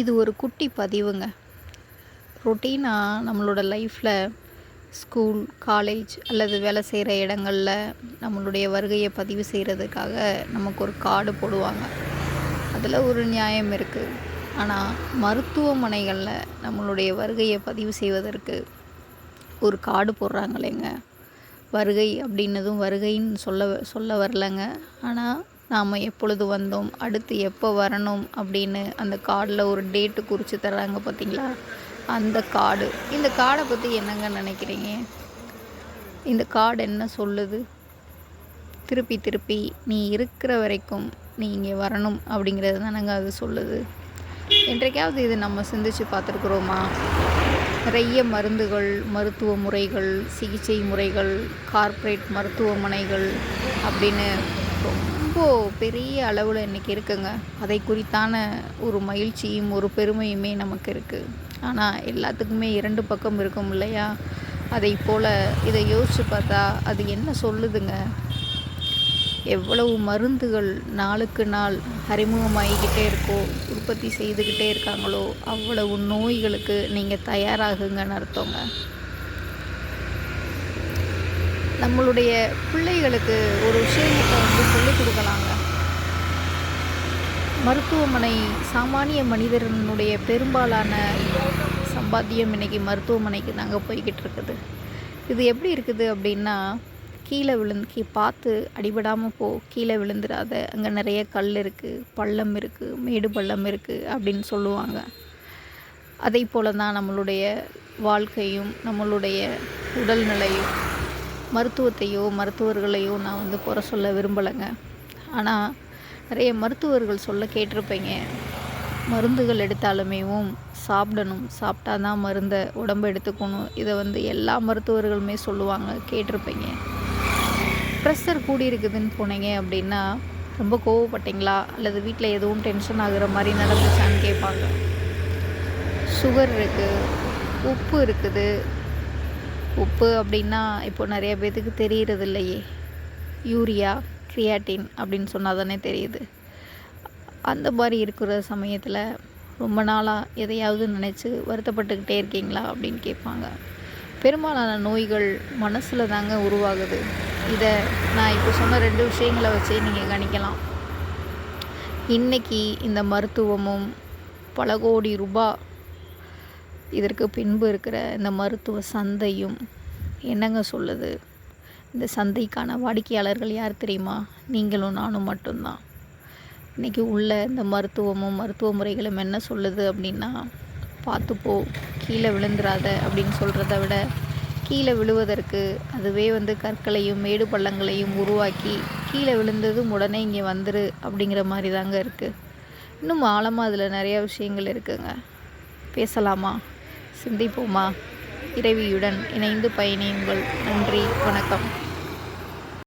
இது ஒரு குட்டி பதிவுங்க. ரொட்டீனாக நம்மளோட லைஃப்பில் ஸ்கூல் காலேஜ் அல்லது வேலை செய்கிற இடங்களில் நம்மளுடைய வருகையை பதிவு செய்கிறதுக்காக நமக்கு ஒரு கார்டு போடுவாங்க. அதில் ஒரு நியாயம் இருக்குது ஆனால் மருத்துவமனைகளில் நம்மளுடைய வருகையை பதிவு செய்வதற்கு ஒரு கார்டு போடுறாங்களேங்க. வருகை அப்படின்னதும் வருகைன்னு சொல்ல சொல்ல வரலங்க. ஆனால் நாம் எப்பொழுது வந்தோம்? அடுத்து எப்போ வரணும்? அப்படின்னு அந்த கார்டில் ஒரு டேட்டு குறித்து தர்றாங்க பார்த்தீங்களா? அந்த கார்டு இந்த கார்டை பற்றி என்னங்க நினைக்கிறீங்க? இந்த கார்டு என்ன சொல்லுது? திருப்பி திருப்பி நீ இருக்கிற வரைக்கும் நீ இங்கே வரணும் அப்படிங்கிறது தானங்க அது சொல்லுது. என்றைக்காவது இது நம்ம சிந்திச்சு பார்த்துருக்குறோமா? நிறைய மருந்துகள் மருத்துவ முறைகள் சிகிச்சை முறைகள் கார்ப்பரேட் மருத்துவமனைகள் அப்படின்னு எவ்வளோ பெரிய அளவில் இன்றைக்கி இருக்குங்க. அதை குறித்தான ஒரு மகிழ்ச்சியும் ஒரு பெருமையுமே நமக்கு இருக்குது ஆனால் எல்லாத்துக்குமே இரண்டு பக்கம் இருக்கும் இல்லையா? அதை போல் இதை யோசித்து பார்த்தா அது என்ன சொல்லுதுங்க? எவ்வளவு மருந்துகள் நாளுக்கு நாள் அறிமுகமாகிக்கிட்டே இருக்கோ உற்பத்தி செய்துக்கிட்டே இருக்காங்களோ அவ்வளவு நோய்களுக்கு நீங்கள் தயாராகுங்கன்னு அர்த்தங்க. நம்மளுடைய பிள்ளைகளுக்கு ஒரு விஷயத்தை வந்து சொல்லிக் கொடுக்கலாங்க. மருத்துவமனை சாமானிய மனிதனுடைய பெரும்பாலான சம்பாத்தியம் இன்றைக்கி மருத்துவமனைக்கு தாங்க போய்கிட்டு இருக்குது. இது எப்படி இருக்குது அப்படின்னா கீழே விழுந்து கீ பார்த்து அடிபடாமல் போ கீழே விழுந்துடாத அங்கே நிறைய கல் இருக்குது பள்ளம் இருக்குது மேடு பள்ளம் இருக்குது அப்படின்னு சொல்லுவாங்க. அதே போல தான் நம்மளுடைய வாழ்க்கையும் நம்மளுடைய உடல்நிலையும் மருத்துவத்தையோ மருத்துவர்களையோ நான் வந்து குறை சொல்ல விரும்பலைங்க. ஆனால் நிறைய மருத்துவர்கள் சொல்ல கேட்டிருப்பீங்க. மருந்துகள் எடுத்தாலுமேவும் சாப்பிடணும். சாப்பிட்டா தான் மருந்தை உடம்பு எடுத்துக்கணும். இதை வந்து எல்லா மருத்துவர்களுமே சொல்லுவாங்க கேட்டிருப்பீங்க. ப்ரெஷர் கூடி இருக்குதுன்னு போனீங்க அப்படின்னா ரொம்ப கோவப்பட்டீங்களா? அல்லது வீட்டில் எதுவும் டென்ஷன் ஆகுற மாதிரி நடந்துச்சான்னு கேட்பாங்க. சுகர் இருக்குது உப்பு இருக்குது உப்பு அப்படின்னா இப்போ நிறைய பேர்த்துக்கு தெரிகிறது இல்லையே யூரியா கிரியாட்டின் அப்படின்னு சொன்னால் தானே தெரியுது. அந்த மாதிரி இருக்கிற சமயத்தில் ரொம்ப நாளாக எதையாவது நினச்சி வருத்தப்பட்டுக்கிட்டே இருக்கீங்களா அப்படின்னு கேட்பாங்க. பெரும்பாலான நோய்கள் மனசில் தாங்க உருவாகுது. இதை நான் இப்போ சொன்ன ரெண்டு விஷயங்களை வச்சே நீங்கள் கணிக்கலாம். இன்றைக்கி இந்த மருத்துவமும் பல கோடி ரூபாய் இதற்கு பின்பு இருக்கிற இந்த மருத்துவ சந்தையும் என்னங்க சொல்லுது? இந்த சந்தைக்கான வாடிக்கையாளர்கள் யார் தெரியுமா? நீங்களும் நானும் மட்டும்தான். இன்றைக்கி உள்ள இந்த மருத்துவமும் மருத்துவ முறைகளும் என்ன சொல்லுது அப்படின்னா பார்த்துப்போ கீழே விழுந்துராத அப்படின்னு சொல்கிறத விட கீழே விழுவதற்கு அதுவே வந்து கற்களையும் மேடு பள்ளங்களையும் உருவாக்கி கீழே விழுந்ததும் உடனே இங்கே வந்துரு அப்படிங்கிற மாதிரி தாங்க இருக்குது இன்னும் ஆழமாக அதில் நிறையா விஷயங்கள் இருக்குங்க. பேசலாமா? சிந்திப்போமா? இறைவியுடன் இணைந்து பயணியுங்கள். நன்றி வணக்கம்.